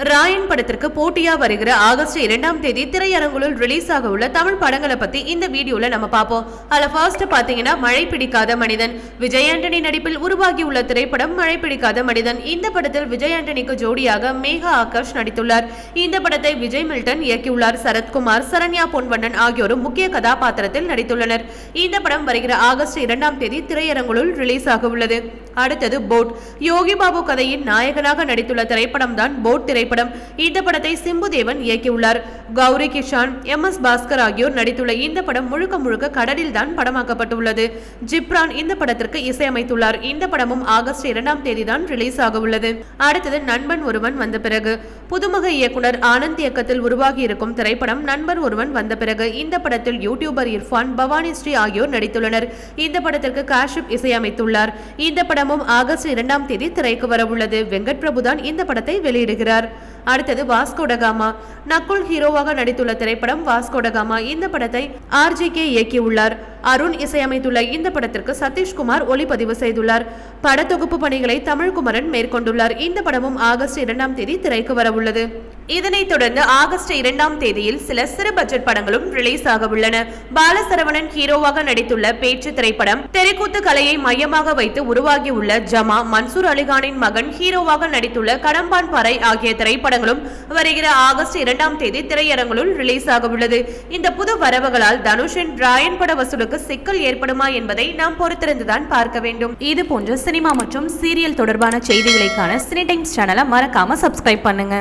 ராயன் படத்திற்கு போட்டியா வருகிற ஆகஸ்ட் இரண்டாம் தேதி திரையரங்குகளில் ரிலீஸ் ஆக உள்ள தமிழ் படங்களை பத்தி இந்த வீடியோல நம்ம பார்ப்போம். அதுல ஃபர்ஸ்ட் பாத்தீங்கன்னா மழை பிடிக்காத மனிதன். விஜய் ஆண்டனி நடிப்பில் உருவாகி உள்ள திரைப்படம் மழை பிடிக்காத மனிதன். இந்த படத்தில் விஜய் ஆண்டனிக்கு ஜோடியாக மேகா ஆகாஷ் நடித்துள்ளார். இந்த படத்தை விஜய் மில்டன் இயக்கியுள்ளார். சரத்குமார் சரண்யா பொன்வண்ணன் ஆகியோரும் முக்கிய கதாபாத்திரத்தில் நடித்துள்ளனர். இந்த படம் வருகிற ஆகஸ்ட் இரண்டாம் தேதி திரையரங்குகளில் ரிலீஸ் ஆக உள்ளது. அடுத்தது போட். யோகி பாபு கதையின் நாயகனாக நடித்துள்ள திரைப்படம் தான் போட் திரைப்படம். இந்த படத்தை சிம்புதேவன் இயக்கியுள்ளார். கௌரி கிஷான் எம் எஸ் பாஸ்கர் ஆகியோர் நடித்துள்ள இந்த படம் முழுக்க முழுக்க கடலில் தான் படமாக்கப்பட்டுள்ளது. ஜிப்ரான் இந்த படத்திற்கு இசையமைத்துள்ளார். இந்த படமும் ஆகஸ்ட் இரண்டாம் தேதி தான் ரிலீஸ் ஆக உள்ளது அடுத்தது நண்பன் ஒருவன் வந்த பிறகு. புதுமுக இயக்குனர் ஆனந்த் இயக்கத்தில் உருவாகி இருக்கும் திரைப்படம் நண்பர் ஒருவன் வந்த பிறகு இந்த படத்தில் யூடியூபர் இர்ஃபான் பவானி ஸ்ரீ ஆகியோர் நடித்துள்ளனர். இந்த படத்திற்கு காஷிப் இசையமைத்துள்ளார். இந்த படம் படமும் ஆகஸ்ட் இரண்டாம் தேதி திரைக்கு வரவுள்ளது. வெங்கட் பிரபு தான் இந்த படத்தை வெளியிடுகிறார். அடுத்தது வாஸ்கோடகாமா நக்குல் ஹீரோவாக நடித்துள்ள திரைப்படம் வாஸ்கோடகாமா இந்த படத்தை ஆர்ஜிகே இயக்கியுள்ளார். அருண் இசையமைத்துள்ள இந்த படத்திற்கு சதீஷ்குமார் ஒளிப்பதிவு செய்துள்ளார். படத்தொகுப்பு பணிகளை தமிழ்குமரன் மேற்கொண்டுள்ளார். இந்த படமும் ஆகஸ்ட் இரண்டாம் தேதி திரைக்கு வரவுள்ளது. இதனைத் தொடர்ந்து ஆகஸ்ட் இரண்டாம் தேதியில் சில சிறு பட்ஜெட் படங்களும் ரிலீஸ் ஆக உள்ளன. பாலசரவணன் ஹீரோவாக நடித்துள்ள பேச்சு திரைப்படம் தெருக்கூத்து கலையை மையமாக வைத்து உருவாகியுள்ள ஜமா மன்சூர் அலிகானின் மகன் ஹீரோவாக நடித்துள்ள கடம்பான் பறை ஆகிய திரைப்படங்களும் வருகிற ஆகஸ்ட் இரண்டாம் தேதி திரையரங்குகளுள் ரிலீஸ் ஆக உள்ளது. இந்த புது வரவுகளால் தனுஷின் ராயன் பட வசூலுக்கு சிக்கல் ஏற்படுமா என்பதை நாம் பொறுத்திருந்துதான் பார்க்க வேண்டும். இது போன்ற சினிமா மற்றும் சீரியல் தொடர்பான செய்திகளைக்கான சினி டைம்ஸ் சேனலை மறக்காம சப்ஸ்கிரைப் பண்ணுங்க.